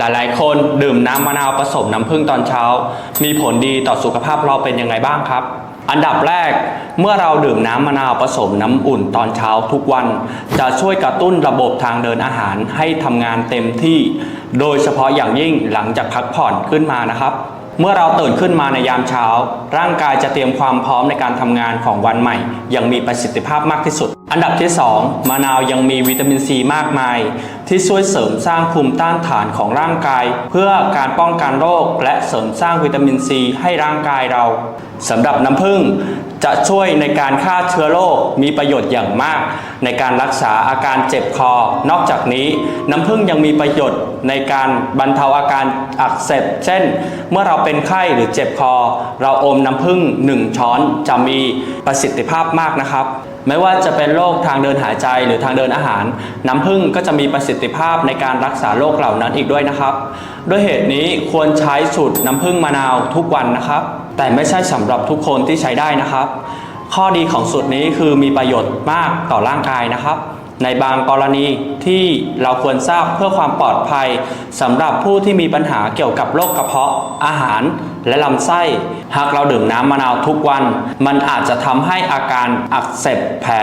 หลายๆ คนดื่มน้ำมะนาวผสมน้ำผึ้งตอนเช้า มีผลดีต่อสุขภาพเราเป็นยังไงบ้างครับ อันดับแรกเมื่อเราดื่มน้ำมะนาวผสมน้ำอุ่นตอนเช้าทุกวัน จะช่วยกระตุ้นระบบทางเดินอาหารให้ทำงานเต็มที่ โดยเฉพาะอย่างยิ่งหลังจากพักผ่อนขึ้นมานะครับ เมื่อเราตื่นขึ้นมาในยามเช้า ร่างกายจะเตรียมความพร้อมในการทำงานของวันใหม่ อย่างมีประสิทธิภาพมากที่สุด อันดับที่ 2 มะนาวยังมีวิตามินซีมากมาย ที่ช่วยเสริมสร้างภูมิต้านทานของร่างกาย เพื่อการป้องกันโรค และเสริมสร้างวิตามินซีให้ร่างกายเราสำหรับน้ำผึ้งจะช่วยในการฆ่าเชื้อโรคมีประโยชน์อย่างมาก ในการรักษาอาการเจ็บคอ นอกจากนี้น้ำผึ้งยังมีประโยชน์ในการบรรเทาอาการอักเสบเช่น เมื่อเราเป็นเป็นไข้หรือเจ็บคอ เราอมน้ำผึ้ง1 ช้อนจะมีประสิทธิภาพมากนะครับ ไม่ว่าจะเป็นโรคทางเดินหายใจหรือทางเดินอาหาร น้ำผึ้งก็จะมีประสิทธิภาพในการรักษาโรคเหล่านั้นอีกด้วยนะครับ ด้วยเหตุนี้ควรใช้สูตรน้ำผึ้งมะนาวทุกวันนะครับ แต่ไม่ใช่สำหรับทุกคนที่ใช้ได้นะครับ ข้อดีของสูตรนี้คือมีประโยชน์มากต่อร่างกายนะครับ ในบางกรณีที่เราควรทราบเพื่อความปลอดภัยสำหรับผู้ที่มีปัญหาเกี่ยวกับโรคกระเพาะอาหารและลำไส้ หากเราดื่มน้ำมะนาวทุกวัน มันอาจจะทำให้อาการอักเสบแผล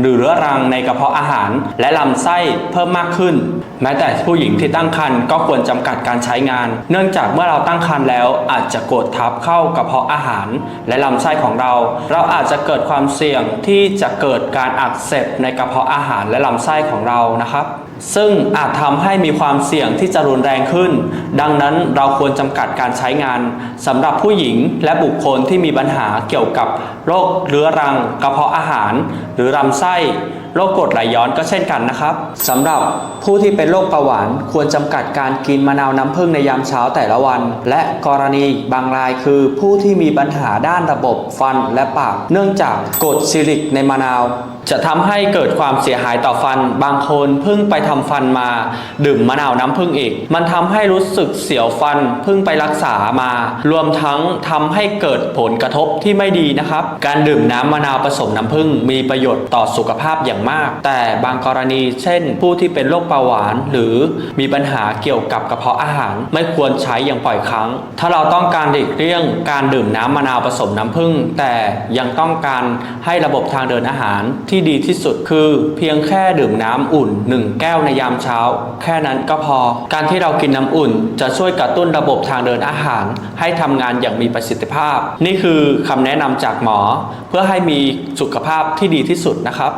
หรือเรื้อรังในกระเพาะอาหาร และลำไส้เพิ่มมากขึ้น แม้แต่ผู้หญิงที่ตั้งครรภ์ก็ควรจำกัดการใช้งาน เนื่องจากเมื่อเราตั้งครรภ์แล้ว อาจจะกดทับเข้ากระเพาะอาหาร และลำไส้ของเรา เราอาจจะเกิดความเสี่ยงที่จะเกิดการอักเสบในกระเพาะอาหารและลำไส้ของเรานะครับ ซึ่งอาจทำให้มีความเสี่ยงที่จะรุนแรงขึ้น ดังนั้นเราควรจำกัดการใช้งานสำหรับผู้หญิงและบุคคลที่มีปัญหาเกี่ยวกับโรคเรื้อรัง กระเพาะอาหาร หรือลำไส้ โรคกรดไหลย้อนก็เช่นกันนะครับสำหรับผู้ที่เป็นโรคเบาหวานควรจำกัดการกินมะนาวน้ำผึ้งในยามเช้าแต่ละวัน และกรณีบางรายคือผู้ที่มีปัญหาด้านระบบฟันและปาก เนื่องจากกรดซิลิกในมะนาวจะทำให้เกิดความเสียหายต่อฟัน บางคนเพิ่งไปทำฟันมา ดื่มมะนาวน้ำผึ้งอีก มันทำให้รู้สึกเสียวฟันเพิ่งไปรักษามารวมทั้งทำให้เกิดผลกระทบที่ไม่ดีนะครับ การดื่มน้ำมะนาวผสมน้ำผึ้งมีประโยชน์ต่อสุขภาพอย่างมาก แต่บางกรณี เช่น ผู้ที่เป็นโรคเบาหวาน หรือมีปัญหาเกี่ยวกับกระเพาะอาหาร ไม่ควรใช้อย่างปล่อยครั้ง ถ้าเราต้องการหลีกเลี่ยงการดื่มน้ำมะนาวผสมน้ำผึ้งแต่ยังต้องการให้ระบบทางเดินอาหารที่ดีที่สุดคือ เพียงแค่ดื่มน้ำอุ่น 1 แก้วในยามเช้า แค่นั้นก็พอ การที่เรากินน้ำอุ่น จะช่วยกระตุ้นระบบทางเดินอาหาร ให้ทำงานอย่างมีประสิทธิภาพ นี่คือคำแนะนำจากหมอ เพื่อให้มีสุขภาพที่ดีที่สุดนะครับ